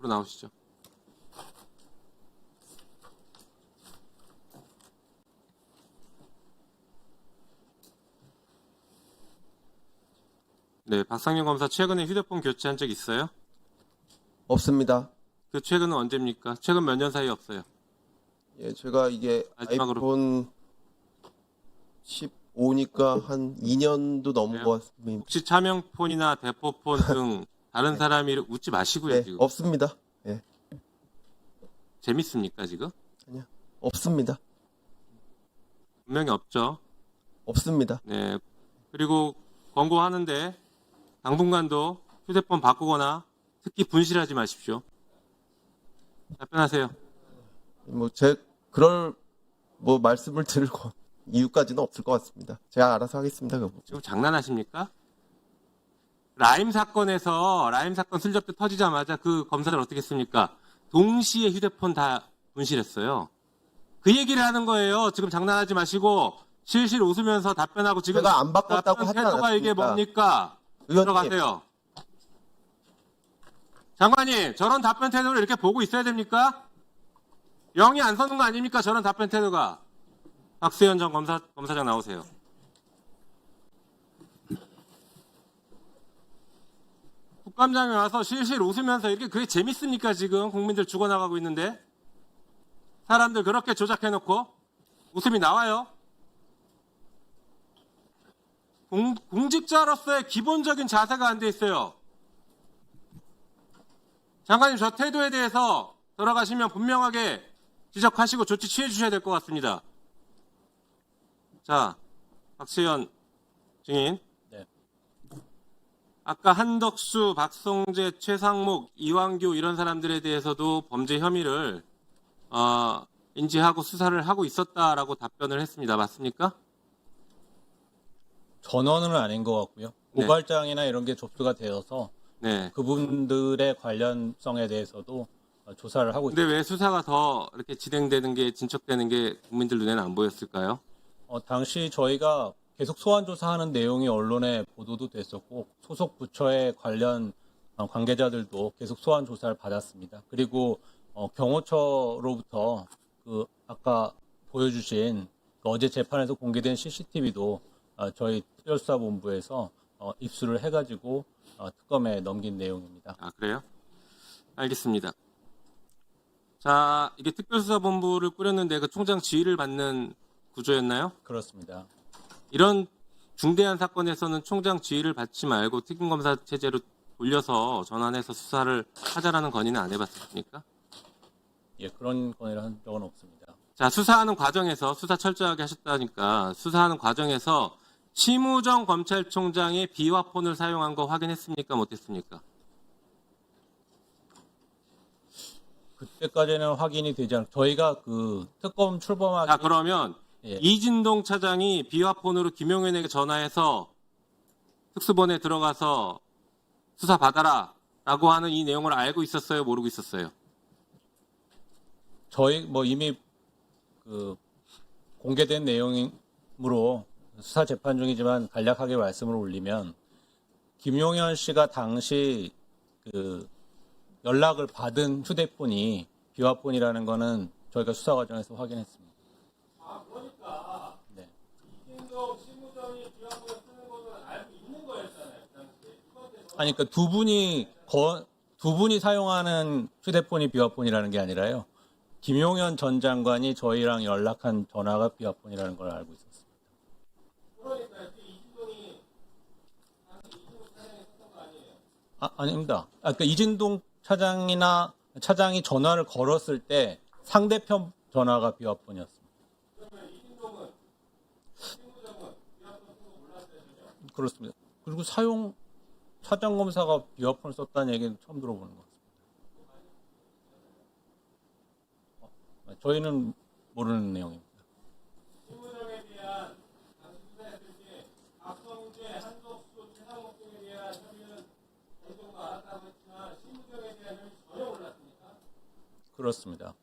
앞으로 나오시죠. 네, 박상현 검사 최근에 휴대폰 교체한 적 있어요? 없습니다. 그 최근은 언제입니까? 최근 몇 년 사이 없어요. 예, 제가 이게 마지막으로. 아이폰 15니까 한 2년도 넘은? 것 같습니다. 혹시 차명폰이나 대포폰 등 다른 사람이 웃지 마시고요 네, 지금. 없습니다. 예, 재밌습니까 지금? 아니요. 없습니다. 분명히 없죠. 없습니다. 네. 그리고 권고하는데 당분간도 휴대폰 바꾸거나 특히 분실하지 마십시오. 답변하세요. 뭐 제 그럴 뭐 말씀을 드릴 거 이유까지는 없을 것 같습니다. 제가 알아서 하겠습니다. 그거. 지금 장난하십니까? 라임 사건에서 라임 사건 슬쩍 터지자마자 그 검사들 어떻게 했습니까? 동시에 휴대폰 다 분실했어요. 그 얘기를 하는 거예요. 지금 장난하지 마시고 실실 웃으면서 답변하고 지금 제가 안 바꿨다고 하지 태도가 이게 않았습니까? 뭡니까? 의원님. 들어가세요. 장관님, 저런 답변 태도를 이렇게 보고 있어야 됩니까? 영이 안 서는 거 아닙니까? 저런 답변 태도가. 박수현 전 검사, 검사장 나오세요. 국감장에 와서 실실 웃으면서 이렇게 그게 재밌습니까? 지금 국민들 죽어나가고 있는데. 사람들 그렇게 조작해놓고 웃음이 나와요. 공, 공직자로서의 기본적인 자세가 안 돼 있어요. 장관님 저 태도에 대해서 돌아가시면 분명하게 지적하시고 조치 취해 주셔야 될 것 같습니다. 자, 박수현 증인. 네. 아까 한덕수, 박성재, 최상목, 이완규 이런 사람들에 대해서도 범죄 혐의를 어, 인지하고 수사를 하고 있었다라고 답변을 했습니다. 맞습니까? 전원은 아닌 것 같고요. 네. 고발장이나 이런 게 접수가 되어서 네. 그분들의 관련성에 대해서도 어, 조사를 하고 근데 있습니다. 왜 수사가 더 이렇게 진행되는 게 진척되는 게 국민들 눈에는 안 보였을까요? 어, 당시 저희가 계속 소환 조사하는 내용이 언론에 보도도 됐었고 소속 부처의 관련 어, 관계자들도 계속 소환 조사를 받았습니다. 그리고 어, 경호처로부터 그 아까 보여주신 그 어제 재판에서 공개된 CCTV도 어, 저희 특별수사본부에서 어, 입수를 해가지고 어, 특검에 넘긴 내용입니다. 아, 그래요? 알겠습니다. 자, 이게 특별수사본부를 꾸렸는데 그 총장 지휘를 받는 구조였나요? 그렇습니다. 이런 중대한 사건에서는 총장 지휘를 받지 말고 특임검사 체제로 돌려서 전환해서 수사를 하자라는 건의는 안 해봤습니까? 예, 그런 건의를 한 적은 없습니다. 자, 수사하는 과정에서 수사 철저하게 하셨다니까 수사하는 과정에서 심우정 검찰총장이 비화폰을 사용한 거 확인했습니까? 못했습니까? 그때까지는 확인이 되지 않고 저희가 그 특검 출범하기 자, 그러면 예. 이진동 차장이 비화폰으로 김용현에게 전화해서 특수본에 들어가서 수사 받아라 라고 하는 이 내용을 알고 있었어요? 모르고 있었어요? 저희 뭐 이미 그 공개된 내용으로 수사 재판 중이지만 간략하게 말씀을 올리면 김용현 씨가 당시 그 연락을 받은 휴대폰이 비화폰이라는 거는 저희가 수사 과정에서 확인했습니다. 아, 그러니까 네. 이진동 실무정이 비화폰을 쓰는 거는 알고 있는 거였잖아요. 그 당시에. 아니 그러니까 두 분이 거, 두 분이 사용하는 휴대폰이 비화폰이라는 게 아니라요. 김용현 전 장관이 저희랑 연락한 전화가 비화폰이라는 걸 알고 있었습니다. 아, 아닙니다. 아, 그러니까 이진동 차장이나 차장이 전화를 걸었을 때 상대편 전화가 비화폰이었습니다. 그렇습니다. 그리고 사용 차장 검사가 이어폰을 썼다는 얘기는 처음 들어보는 것 같습니다. 저희는 모르는 내용입니다. 그렇습니다.